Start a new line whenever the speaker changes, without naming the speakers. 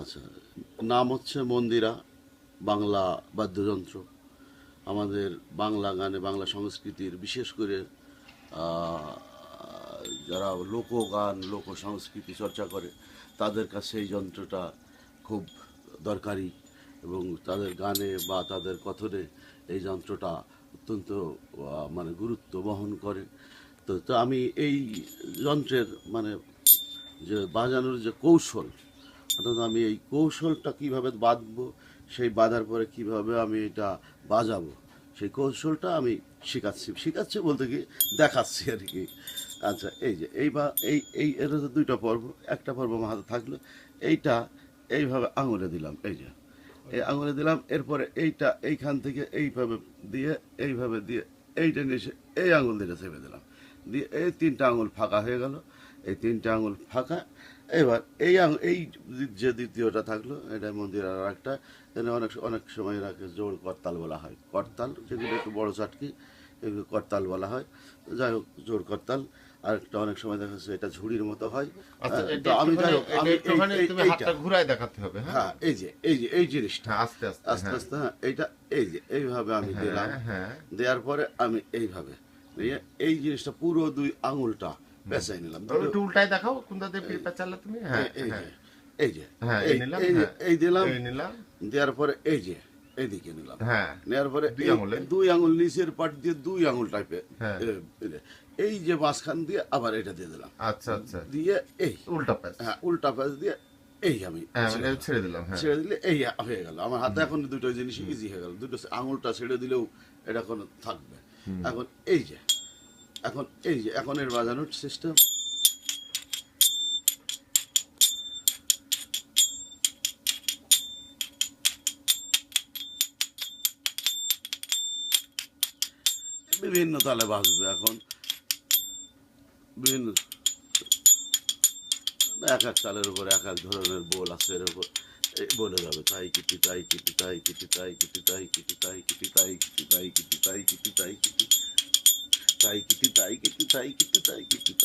আচ্ছা নাম হচ্ছে মন্দিরা, বাংলা বাদ্যযন্ত্র। আমাদের বাংলা গানে, বাংলা সংস্কৃতির বিশেষ করে যারা লোকগান লোক সংস্কৃতি চর্চা করে, তাদের কাছে এই যন্ত্রটা খুব দরকারি এবং তাদের গানে বা তাদের কথনে এই যন্ত্রটা অত্যন্ত মানে গুরুত্ব বহন করে। তো তো আমি এই যন্ত্রের মানে যে বাজানোর যে কৌশল অর্থাৎ আমি এই কৌশলটা কীভাবে বাঁধবো, সেই বাঁধার পরে কীভাবে আমি এটা বাজাবো, সেই কৌশলটা আমি শেখাচ্ছি। শেখাচ্ছি বলতে কি, দেখাচ্ছি আর কি। আচ্ছা এই যে এই বা এই এই এর হচ্ছে দুইটা পর্ব, একটা পর্ব আমার হাতে থাকল। এইটা এইভাবে আঙুলে দিলাম, এই যে। এই আঙুলে দিলাম, এরপরে এইটা এইখান থেকে এইভাবে দিয়ে এইভাবে দিয়ে, এইটা নিয়ে এই আঙুল দিয়ে চেপে দিলাম। দিয়ে এই তিনটা আঙুল ফাঁকা হয়ে গেল। এই তিনটা আঙুল ফাঁকা। এবার এই এই যে দ্বিতীয়টা থাকল এটা মন্দিরের আর একটা এখানে অনেক অনেক সময় এটাকে জোর করতাল বলা হয়। করতাল যেগুলো একটু বড়ো চাটকি এগুলো করতাল বলা হয়। যাই হোক জোর করতাল। আর একটা অনেক সময় দেখা যাচ্ছে এটা ঝুড়ির মতো হয়।
আচ্ছা
হ্যাঁ, তো আমি যাই হোক
ঘুরায় দেখাতে হবে হ্যাঁ?
হ্যাঁ এই যে এই যে এই জিনিসটা।
হ্যাঁ আস্তে আস্তে
আস্তে। আস্তে হ্যাঁ এইটা এই যে এইভাবে আমি দিলাম। দেওয়ার পরে আমি এইভাবে এই জিনিসটা পুরো দুই আঙুলটা পেঁচাই নিলাম।
একটু উল্টায় দেখাও কোনটা দিয়ে পেপা চালা তুমি হ্যাঁ
এই
হ্যাঁ।
যে এই যে
হ্যাঁ, এই নিলাম, হ্যাঁ।
এই দিলাম
এই নিলাম।
দেওয়ার পরে এই যে এইদিকে নিলাম।
হ্যাঁ
নেওয়ার পরে
দুই আঙুলে?
দুই আঙুল নিচের পাট দিয়ে দুই আঙুল টাইপে। এই যে মাঝখান দিয়ে আবার এটা দিয়ে দিলাম।
আচ্ছা আচ্ছা।
দিয়ে এই
উল্টা প্যাচ।
হ্যাঁ উল্টা পাশ দিয়ে এই আমি ছেড়ে দিলাম।
ছেড়ে
দিলে এই হয়ে গেল। আমার হাতে এখন দুটো জিনিস ইজি হয়ে গেল। দুটো আঙুলটা ছেড়ে দিলেও এটা কোনো থাকবে। এখন এই যে এখন, এই যে, এখন এর বাজানোর সিস্টেম বিভিন্ন তালে বাজবে এখন। বিভিন্ন, এক এক তালের উপর এক এক ধরনের বোল আছে এর উপর। বলে যাবে তাই কিটি তাই কিটি তাই কিটি তাই কিটি তাই কিটি তাই কিটি তাই কিটি তাই কিটি তাই কিটি তাই, কিটি taiki, taiki, taiki, taiki, taiki, taiki.